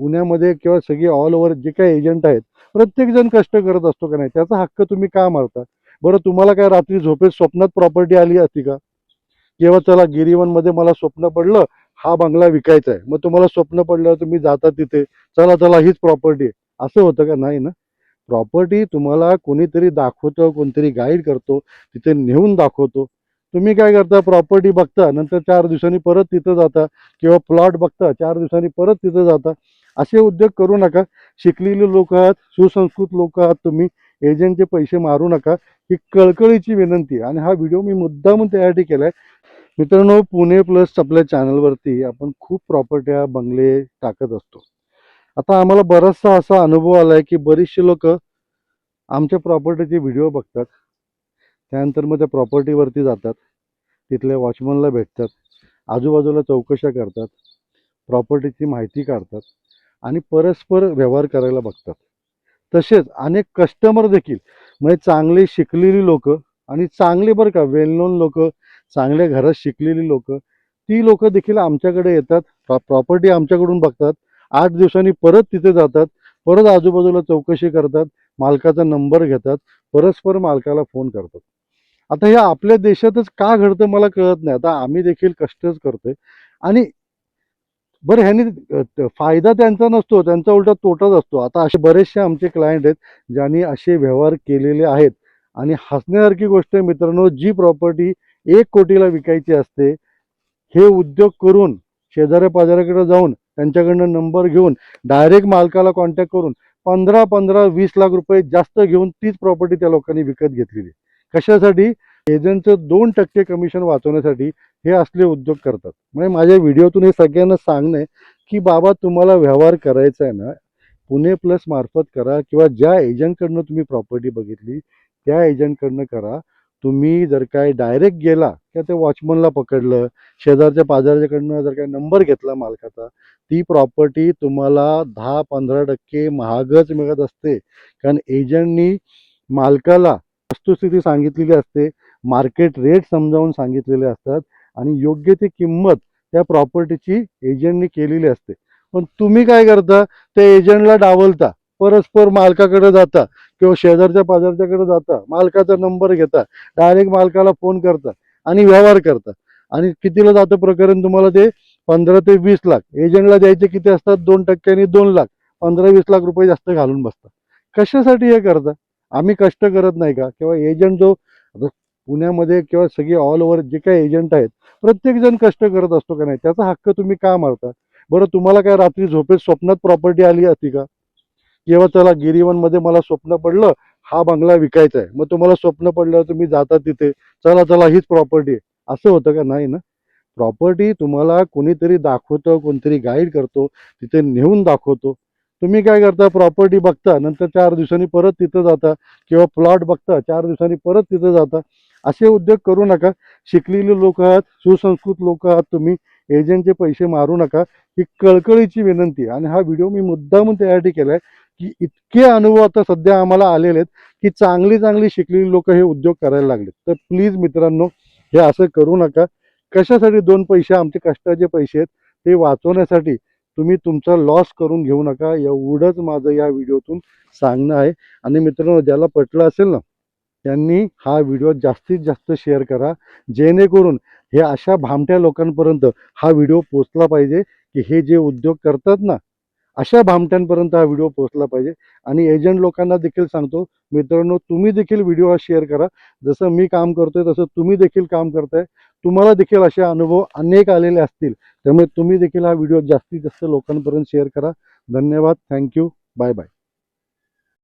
पुण्यामध्ये किंवा सगळी ऑल ओव्हर जे काही एजंट आहेत प्रत्येकजण कष्ट करत असतो का नाही? त्याचा हक्क तुम्ही का मारता? बरं तुम्हाला काय रात्री झोपेत स्वप्नात प्रॉपर्टी आली असती का? किंवा चला गिरीवनमध्ये मला स्वप्न पडलं हा बंगला विकायचा आहे. मग तुम्हाला स्वप्न पडलं तुम्ही जाता तिथे चला चला हीच प्रॉपर्टी आहे. असं होतं का? नाही ना. प्रॉपर्टी तुम्हाला कोणीतरी दाखवतं कोणतरी गाईड करतो तिथे नेऊन दाखवतो. तुम्ही काय करता? प्रॉपर्टी बघता नंतर चार दिवसांनी परत तिथं जाता. किंवा प्लॉट बघता चार दिवसांनी परत तिथं जाता. असे उद्योग करू नका. शिकलेले लोक आहात सुसंस्कृत लोक आहात तुम्ही. एजंटचे पैसे मारू नका. ही कळकळीची विनंती आहे. आणि हा व्हिडिओ मी मुद्दामून त्यासाठी आहे मित्रांनो पुणे प्लस आपल्या चॅनलवरती आपण खूप प्रॉपर्ट्या बंगले टाकत असतो. आता आम्हाला बराचसा असा अनुभव आला आहे की बरीचशी लोक आमच्या प्रॉपर्टीचे व्हिडिओ बघतात. त्यानंतर मग त्या प्रॉपर्टीवरती जातात. तिथल्या वॉचमनला भेटतात. आजूबाजूला चौकशा करतात. प्रॉपर्टीची माहिती काढतात. आणि परस्पर व्यवहार करायला बघतात. तसेच अनेक कस्टमर देखील म्हणजे चांगले शिकलेली लोक आणि चांगले बरं का वेल नोन लोक चांगल्या घरात शिकलेली लोक ती लोक देखील आमच्याकडे येतात प्रॉपर्टी आमच्याकडून बघतात. आठ दिवसांनी परत तिथे जातात परत आजूबाजूला चौकशी करतात मालकाचा नंबर घेतात परस्पर मालकाला फोन करतात. आता हे आपल्या देशातच का घडतं मला कळत नाही. आता आम्ही देखील कष्टच करतोय. आणि बरं ह्यानी फायदा त्यांचा नसतो त्यांचा उलटा तोटाच असतो. आता असे बरेचसे आमचे क्लायंट आहेत ज्यांनी असे व्यवहार केलेले आहेत. आणि हसण्यासारखी गोष्ट आहे मित्रांनो जी प्रॉपर्टी एक कोटीला विकायची असते हे उद्योग करून शेजाऱ्या पाजाऱ्याकडे जाऊन त्यांच्याकडनं नंबर घेऊन डायरेक्ट मालकाला कॉन्टॅक्ट करून पंधरा पंधरा वीस लाख रुपये जास्त घेऊन तीच प्रॉपर्टी त्या लोकांनी विकत घेतलेली कशासाठी? एजंटचं दोन टक्के कमिशन वाचवण्यासाठी हे असले उद्योग करतात. म्हणजे माझ्या व्हिडिओतून हे सगळ्यांना सांगणं आहे की बाबा तुम्हाला व्यवहार करायचा आहे ना पुणे प्लस मार्फत करा किंवा ज्या एजंटकडनं तुम्ही प्रॉपर्टी बघितली त्या एजंटकडनं करा. तुम्ही जर काय डायरेक्ट गेला किंवा त्या वॉचमनला पकडलं शेजारच्या पाजारच्याकडनं जर काय नंबर घेतला मालकाचा ती प्रॉपर्टी तुम्हाला दहा पंधरा टक्के महागच मिळत असते. कारण एजंटनी मालकाला वस्तुस्थिती सांगितलेली असते. मार्केट रेट समजावून सांगितलेले असतात आणि योग्य ती किंमत त्या प्रॉपर्टीची एजंटने केलेली असते. पण तुम्ही काय करता? त्या एजंटला डावलता. परस्पर मालकाकडे जाता किंवा शेजारच्या पाजारच्याकडे जाता. मालकाचा नंबर घेता. डायरेक्ट मालकाला फोन करता आणि व्यवहार करता. आणि कितीला जातं प्रकरण तुम्हाला ते? पंधरा ते वीस लाख. एजंटला द्यायचे किती असतात? दोन टक्क्यांनी दोन लाख. पंधरा वीस लाख रुपये जास्त घालून बसता. कशासाठी हे करता? आम्ही कष्ट करत नाही का? किंवा एजंट जो पुण्यामध्ये किंवा सगळे ऑल ओव्हर जे काही एजंट आहेत प्रत्येकजण कष्ट करत असतो का नाही? त्याचा हक्क तुम्ही का मारता? बरं तुम्हाला काय रात्री झोपेत स्वप्नात प्रॉपर्टी आली असती का? किंवा चला गिरीवनमध्ये मला स्वप्न पडलं हा बंगला विकायचा आहे. मग तुम्हाला स्वप्न पडलं तुम्ही जाता तिथे चला चला हीच प्रॉपर्टी आहे. असं होतं का? नाही ना. प्रॉपर्टी तुम्हाला कोणीतरी दाखवतं कोणतरी गाईड करतो तिथे नेऊन दाखवतो. तुम्ही काय करता? प्रॉपर्टी बघता नंतर चार दिवसांनी परत तिथं जाता किंवा प्लॉट बघता चार दिवसांनी परत तिथं जाता. असे उद्योग करू नका. शिकलेले लोक आहात सुसंस्कृत लोक आहात तुम्ही. एजंटचे पैसे मारू नका. ही कळकळीची विनंती. आणि हा व्हिडिओ मी मुद्दामून त्यासाठी आहे की इतके अनुभव आता सध्या आम्हाला आलेले आहेत की चांगली चांगली शिकलेली लोक हे उद्योग करायला लागले तर प्लीज मित्रांनो हे असं करू नका. कशासाठी दोन पैसे? आमचे कष्टाचे पैसे आहेत. ते वाचवण्यासाठी तुम्ही तुमचा लॉस करून घेऊ नका. एवढंच माझं या व्हिडिओतून सांगणं आहे. आणि मित्रांनो ज्याला पटलं असेल ना त्यांनी हा व्हिडिओ जास्तीत जास्त शेअर करा. जेणेकरून हे अशा भामट्या लोकांपर्यंत हा व्हिडिओ पोचला पाहिजे की हे जे उद्योग करतात ना अशा भामट्यांपर्यंत हा व्हिडिओ पोचला पाहिजे. आणि एजंट लोकांना देखील सांगतो मित्रांनो तुम्ही देखील व्हिडिओ हा शेअर करा. जसं मी काम करतोय तसं तुम्ही देखील काम करताय. तुम्हाला देखील असे अनुभव अनेक आलेले असतील. त्यामुळे तुम्ही देखील हा व्हिडिओ जास्तीत जास्त लोकांपर्यंत शेअर करा. धन्यवाद. Thank you. Bye bye.